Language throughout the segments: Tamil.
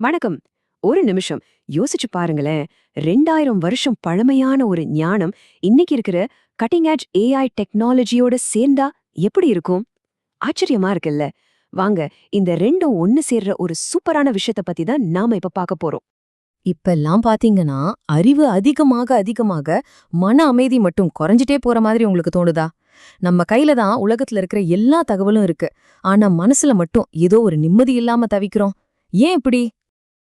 வணக்கம். ஒரு நிமிஷம். யோசிச்சு பாருங்களேன். ரெண்டாயிரம் வருஷம் பழமையான ஒரு ஞானம் இன்னைக்கு இருக்கிற கட்டிங் ஏஜ் ஏஐ டெக்னாலஜியோட சேர்ந்தா எப்படி இருக்கும்? ஆச்சரியமா இருக்குல்ல. வாங்க இந்த ரெண்டும் ஒன்னு சேர்ற ஒரு சூப்பரான விஷயத்த பத்தி தான் நாம இப்ப பார்க்க போறோம். இப்பெல்லாம் பாத்தீங்கன்னா அறிவு அதிகமாக அதிகமாக மன அமைதி மட்டும் குறைஞ்சிட்டே போற மாதிரி உங்களுக்கு தோணுதா? நம்ம கையில தான் உலகத்துல இருக்கிற எல்லா தகவலும் இருக்கு. ஆனா மனசுல மட்டும் ஏதோ ஒரு நிம்மதி இல்லாம தவிக்கிறோம். ஏன் இப்படி?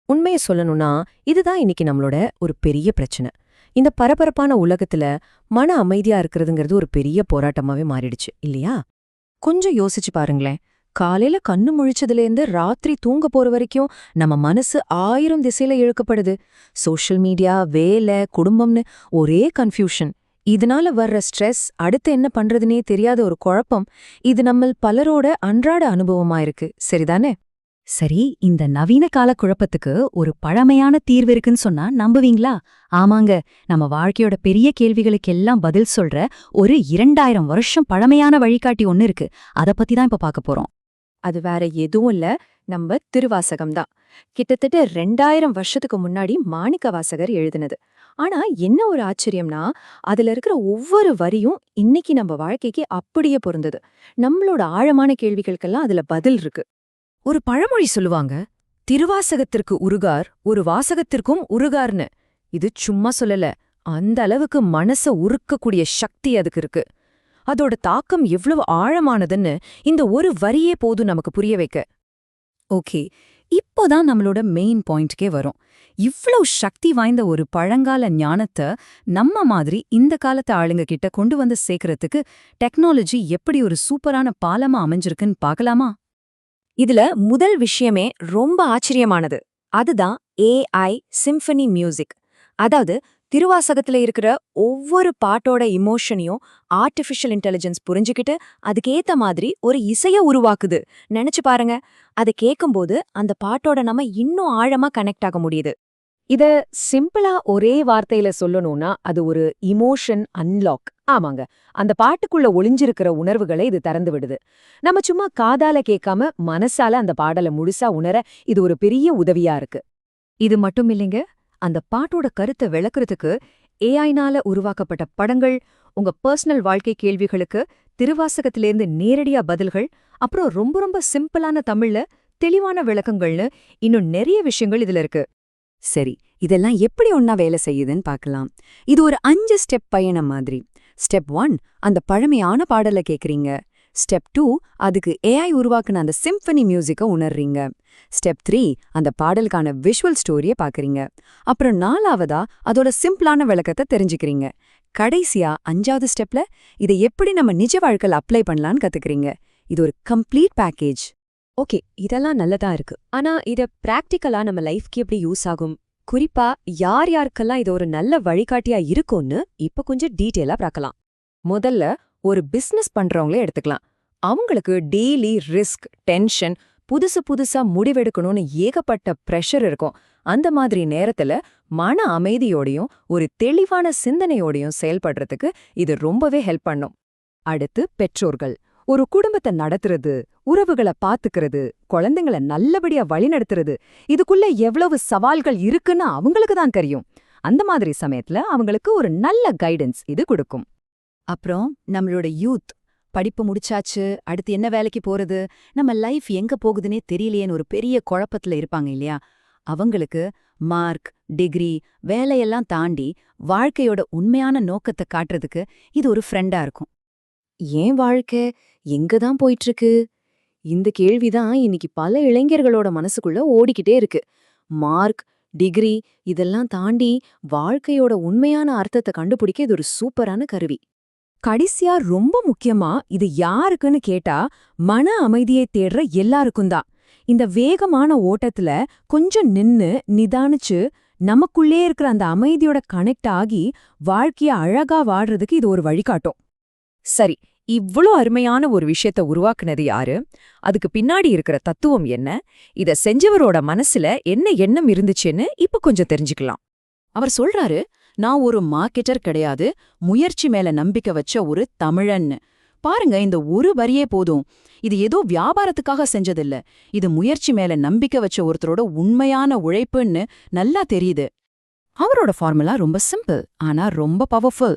உண்மையை சொல்லணும்னா இதுதான் இன்னைக்கு நம்மளோட ஒரு பெரிய பிரச்சனை. இந்த பரபரப்பான உலகத்துல மன அமைதியா இருக்கிறதுங்கிறது ஒரு பெரிய போராட்டமாவே மாறிடுச்சு இல்லையா? கொஞ்சம் யோசிச்சு பாருங்களேன். காலையில கண்ணு முழிச்சதுலேருந்து ராத்திரி தூங்க போற வரைக்கும் நம்ம மனசு ஆயிரம் திசையில இழுக்கப்படுது. சோஷியல் மீடியா வேலை குடும்பம்னு ஒரே கன்ஃபியூஷன். இதனால வர்ற ஸ்ட்ரெஸ் அடுத்து என்ன பண்றதுனே தெரியாத ஒரு குழப்பம். இது நம்மள் பலரோட அன்றாட அனுபவமா இருக்கு. சரிதானே? சரி இந்த நவீன கால குழப்பத்துக்கு ஒரு பழமையான தீர்வு இருக்குன்னு சொன்னா நம்புவீங்களா? ஆமாங்க. நம்ம வாழ்க்கையோட பெரிய கேள்விகளுக்கெல்லாம் பதில் சொல்ற ஒரு இரண்டாயிரம் வருஷம் பழமையான வழிகாட்டி ஒன்னு இருக்கு. அத பத்தி தான் இப்ப பார்க்க போறோம். அது வேற எதுவும் இல்ல. நம்ம திருவாசகம் தான். கிட்டத்தட்ட ரெண்டாயிரம் வருஷத்துக்கு முன்னாடி மாணிக்க வாசகர் எழுதினது. ஆனா என்ன ஒரு ஆச்சரியம்னா அதுல இருக்கிற ஒவ்வொரு வரியும் இன்னைக்கு நம்ம வாழ்க்கைக்கு அப்படியே பொருந்தது. நம்மளோட ஆழமான கேள்விகளுக்கெல்லாம் அதுல பதில் இருக்கு. ஒரு பழமொழி சொல்லுவாங்க திருவாசகத்திற்கு உருகார் ஒரு வாசகத்திற்கும் உருகார்னு. இது சும்மா சொல்லல அந்த அளவுக்கு மனச உருக்கக்கூடிய சக்தி அதுக்கு இருக்கு. அதோட தாக்கம் எவ்வளவு ஆழமானதுன்னு இந்த ஒரு வரியே போதும் நமக்கு புரிய வைக்க. ஓகே இப்போதான் நம்மளோட மெயின் பாயிண்ட்கே வரும். இவ்வளவு சக்தி வாய்ந்த ஒரு பழங்கால ஞானத்தை நம்ம மாதிரி இந்த காலத்து ஆளுங்க கிட்ட கொண்டு வந்து சேர்க்கறதுக்கு டெக்னாலஜி எப்படி ஒரு சூப்பரான பாலமா அமைஞ்சிருக்குன்னு பார்க்கலாமா? இதுல முதல் விஷயமே ரொம்ப ஆச்சரியமானது. அதுதான் ஏஐ சிம்பனி மியூசிக் அதாவது திருவாசகத்துல இருக்கிற ஒவ்வொரு பாட்டோட இமோஷனையும் ஆர்டிஃபிஷியல் இன்டெலிஜென்ஸ் புரிஞ்சுக்கிட்டு அதுக்கேத்த மாதிரி ஒரு இசைய உருவாக்குது. நினைச்சு பாருங்க. அதை கேட்கும்போது அந்த பாட்டோட நம்ம இன்னும் ஆழமா கனெக்ட் ஆக முடியுது. இத சிம்பிளா ஒரே வார்த்தையில சொல்லணும்னா அது ஒரு இமோஷன் அன்லாக் ஆமாங்க. அந்த பாட்டுக்குள்ள ஒளிஞ்சிருக்கிற உணர்வுகளை இது திறந்து விடுது. நம்ம சும்மா காதால கேட்காம மனசால அந்த பாடலை முழுசா உணர இது ஒரு பெரிய உதவியா இருக்கு. இது மட்டும் இல்லைங்க. அந்த பாட்டோட கருத்தை விளக்குறதுக்கு ஏஐனால உருவாக்கப்பட்ட படங்கள் உங்க பர்சனல் வாழ்க்கை கேள்விகளுக்கு திருவாசகத்திலேருந்து நேரடியா பதில்கள் அப்புறம் ரொம்ப ரொம்ப சிம்பிளான தமிழ்ல தெளிவான விளக்கங்கள்னு இன்னும் நிறைய விஷயங்கள் இதுல இருக்கு. சரி இதெல்லாம் எப்படி ஒன்னா வேலை செய்யுதுன்னு பார்க்கலாம். இது ஒரு அஞ்சு ஸ்டெப் பயணம் மாதிரி. ஸ்டெப் ஒன் அந்த பழமையான பாடல கேக்குறீங்க. ஸ்டெப் டூ அதுக்கு ஏஐ உருவாக்குன அந்த சிம்பனி மியூசிக்க உணர்றீங்க. ஸ்டெப் த்ரீ அந்த பாடலுக்கான விஷுவல் ஸ்டோரியை பாக்குறீங்க. அப்புறம் நாலாவதா அதோட சிம்பிளான விளக்கத்தை தெரிஞ்சுக்கிறீங்க. கடைசியா அஞ்சாவது ஸ்டெப்ல இதை எப்படி நம்ம நிஜ வாழ்க்கையில் அப்ளை பண்ணலான்னு கத்துக்கிறீங்க. இது ஒரு கம்ப்ளீட் பேக்கேஜ். ஓகே இதெல்லாம் நல்லதா இருக்கு. ஆனா இத பிராக்டிக்கலா நம்ம லைஃப்க்கு எப்படி யூஸ் ஆகும்? குறிப்பா யார் யாருக்கெல்லாம் இது ஒரு நல்ல வழிகாட்டியா இருக்கும்னு இப்ப கொஞ்சம் டீட்டெயிலா பார்க்கலாம். முதல்ல ஒரு பிசினஸ் பண்றவங்களே எடுத்துக்கலாம். அவங்களுக்கு டெய்லி ரிஸ்க் டென்ஷன் புதுசு புதுசா முடிவெடுக்கணும்னு ஏகப்பட்ட ப்ரெஷர் இருக்கும். அந்த மாதிரி நேரத்துல மன அமைதியோடையும் ஒரு தெளிவான சிந்தனையோடையும் செயல்படுறதுக்கு இது ரொம்பவே ஹெல்ப் பண்ணும். அடுத்து பெற்றோர்கள். ஒரு குடும்பத்தை நடத்துறது உறவுகளை பாத்துக்கிறது குழந்தைங்கள நல்லபடியா வழிநடத்துறது இதுக்குள்ள எவ்வளவு சவால்கள் இருக்குன்னு அவங்களுக்கு தான் தெரியும். அந்த மாதிரி சமயத்துல அவங்களுக்கு ஒரு நல்ல கைடன்ஸ் இது கொடுக்கும். அப்புறம் நம்மளோட யூத் படிப்பு முடிச்சாச்சு அடுத்து என்ன வேலைக்கு போறது நம்ம லைஃப் எங்க போகுதுன்னே தெரியலையேன்னு ஒரு பெரிய குழப்பத்துல இருப்பாங்க இல்லையா? அவங்களுக்கு மார்க் டிகிரி வேலையெல்லாம் தாண்டி வாழ்க்கையோட உண்மையான நோக்கத்தை காட்டுறதுக்கு இது ஒரு ஃப்ரெண்டா இருக்கும். ஏன் வாழ்க்கை? எங்க தான் போயிட்டு இருக்கு? இந்த கேள்விதான் இன்னைக்கு பல இளைஞர்களோட மனசுக்குள்ள ஓடிக்கிட்டே இருக்கு. மார்க் டிகிரி இதெல்லாம் தாண்டி வாழ்க்கையோட உண்மையான அர்த்தத்தை கண்டுபிடிக்க இது ஒரு சூப்பரான கருவி. கடைசியா ரொம்ப முக்கியமா இது யாருக்குன்னு கேட்டா மன அமைதியை தேடுற எல்லாருக்கும் தான். இந்த வேகமான ஓட்டத்துல கொஞ்சம் நின்னு நிதானிச்சு நமக்குள்ளே இருக்கிற அந்த அமைதியோட கனெக்ட் ஆகி வாழ்க்கைய அழகா வாடுறதுக்கு இது ஒரு வழிகாட்டும். சரி இவ்ளோ அருமையான ஒரு விஷயத்த உருவாக்குனது யாரு? அதுக்கு பின்னாடி இருக்கிற தத்துவம் என்ன? இத செஞ்சவரோட மனசுல என்ன எண்ணம் இருந்துச்சுன்னு இப்ப கொஞ்சம் தெரிஞ்சுக்கலாம். அவர் சொல்றாரு நான் ஒரு மார்க்கெட்டர் கிடையாது முயற்சி மேல நம்பிக்கை வச்ச ஒரு தமிழன்னு. பாருங்க இந்த ஒரு வரியே போதும். இது ஏதோ வியாபாரத்துக்காக செஞ்சதில்ல. இது முயற்சி மேல நம்பிக்கை வச்ச ஒருத்தரோட உண்மையான உழைப்புன்னு நல்லா தெரியுது. அவரோட ஃபார்முலா ரொம்ப சிம்பிள் ஆனா ரொம்ப பவர்ஃபுல்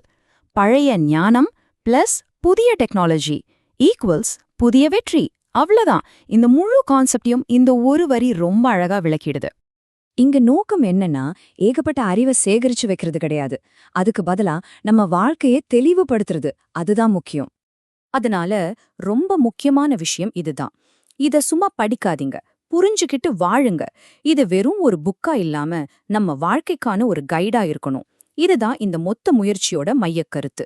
பழைய ஞானம் பிளஸ் புதிய டெக்னாலஜி ஈக்குவல்ஸ் புதிய வெற்றி. அவ்வளவுதான். இந்த முழு கான்செப்டையும் இந்த ஒரு வரி ரொம்ப அழகா விளக்கிடுது. இங்க நோக்கம் என்னன்னா ஏகப்பட்ட அறிவை சேகரிச்சு வைக்கிறது கிடையாது. அதுக்கு பதிலா நம்ம வாழ்க்கையை தெளிவுபடுத்துறது. அதுதான் முக்கியம். அதனால ரொம்ப முக்கியமான விஷயம் இதுதான். இத சும்மா படிக்காதீங்க. புரிஞ்சுக்கிட்டு வாழுங்க. இது வெறும் ஒரு புக்கா இல்லாம நம்ம வாழ்க்கைக்கான ஒரு கைடா இருக்கணும். இதுதான் இந்த மொத்த முயற்சியோட மையக்கருத்து.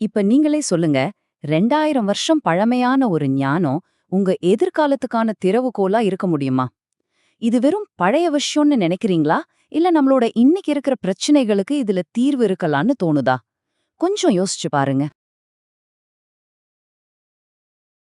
இப்ப நீங்களே சொல்லுங்க ரெண்டாயிரம் வருஷம் பழமையான ஒரு ஞானம் உங்க எதிர்காலத்துக்கான திறவுகோலா இருக்க முடியுமா? இது வெறும் பழைய விஷயம்னு நினைக்கிறீங்களா? இல்ல நம்மளோட இன்னைக்கு இருக்கிற பிரச்சனைகளுக்கு இதுல தீர்வு இருக்கலாம்னு தோணுதா? கொஞ்சம் யோசிச்சு பாருங்க.